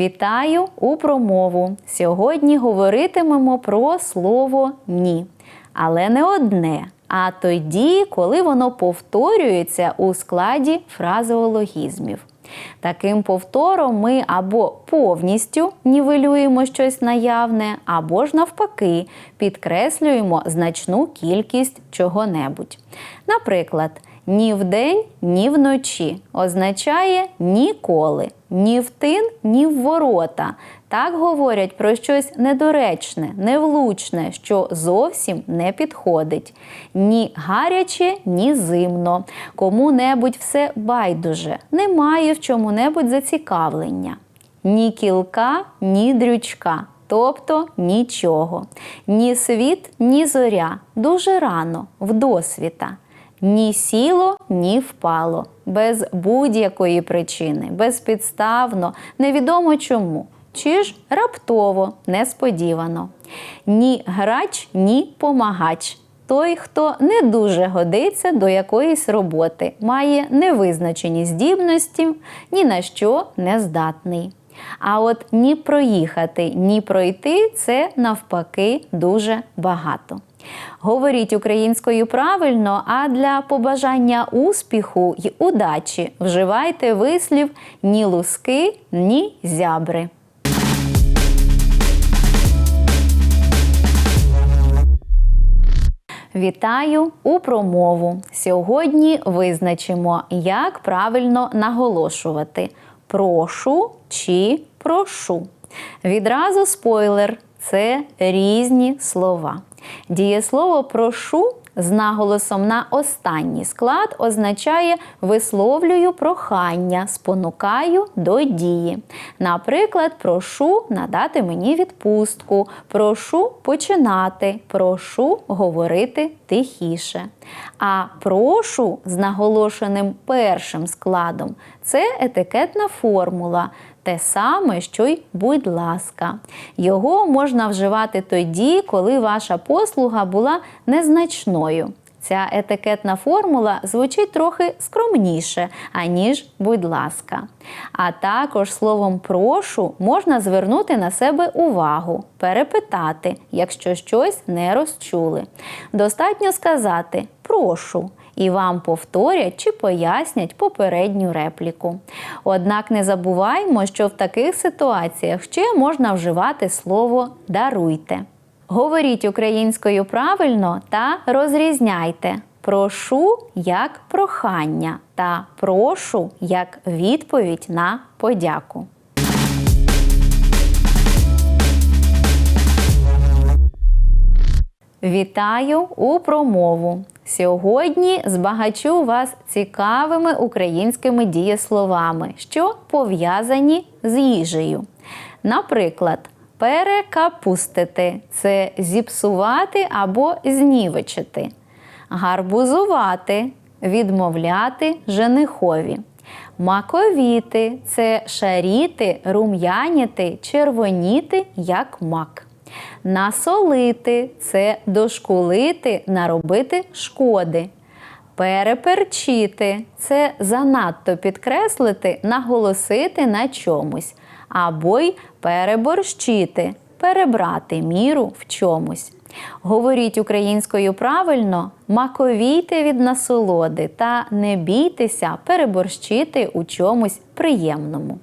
Вітаю у промову. Сьогодні говоритимемо про слово ні. Але не одне, а тоді, коли воно повторюється у складі фразеологізмів. Таким повтором ми або повністю нівелюємо щось наявне, або ж навпаки підкреслюємо значну кількість чого-небудь. Наприклад, ні вдень, ні вночі означає ніколи, ні в тин, ні в ворота. Так говорять про щось недоречне, невлучне, що зовсім не підходить. Ні гаряче, ні зимно. Кому-небудь все байдуже, немає в чому-небудь зацікавлення. Ні кілка, ні дрючка. Тобто нічого. Ні світ, ні зоря. Дуже рано, вдосвіта. Ні сіло, ні впало, без будь-якої причини, безпідставно, невідомо чому, чи ж раптово, несподівано. Ні грач, ні помагач. Той, хто не дуже годиться до якоїсь роботи, має невизначені здібності, ні на що не здатний. А от ні проїхати, ні пройти це навпаки дуже багато. Говоріть українською правильно, а для побажання успіху й удачі вживайте вислів ні луски, ні зябри. Вітаю у промову. Сьогодні визначимо, як правильно наголошувати прошу чи прошу. Відразу спойлер це різні слова. Дієслово прошу з наголосом на останній склад означає висловлюю прохання, спонукаю до дії. Наприклад, прошу надати мені відпустку, прошу починати, прошу говорити тихіше. А прошу з наголошеним першим складом це етикетна формула. Те саме, що й будь ласка. Його можна вживати тоді, коли ваша послуга була незначною. Ця етикетна формула звучить трохи скромніше, аніж будь ласка. А також словом прошу можна звернути на себе увагу, перепитати, якщо щось не розчули. Достатньо сказати прошу. І вам повторять чи пояснять попередню репліку. Однак не забуваймо, що в таких ситуаціях ще можна вживати слово даруйте. Говоріть українською правильно та розрізняйте. Прошу як прохання та прошу як відповідь на подяку. Вітаю у промову. Сьогодні збагачу вас цікавими українськими дієсловами, що пов'язані з їжею. Наприклад, перекапустити це зіпсувати або знівечити, гарбузувати відмовляти женихові. Маковіти це шаріти, рум'яніти, червоніти як мак. Насолити це дошкулити, наробити шкоди. Переперчити це занадто підкреслити, наголосити на чомусь. Або й переборщити, перебрати міру в чомусь. Говоріть українською правильно, маковійте від насолоди та не бійтеся переборщити у чомусь приємному.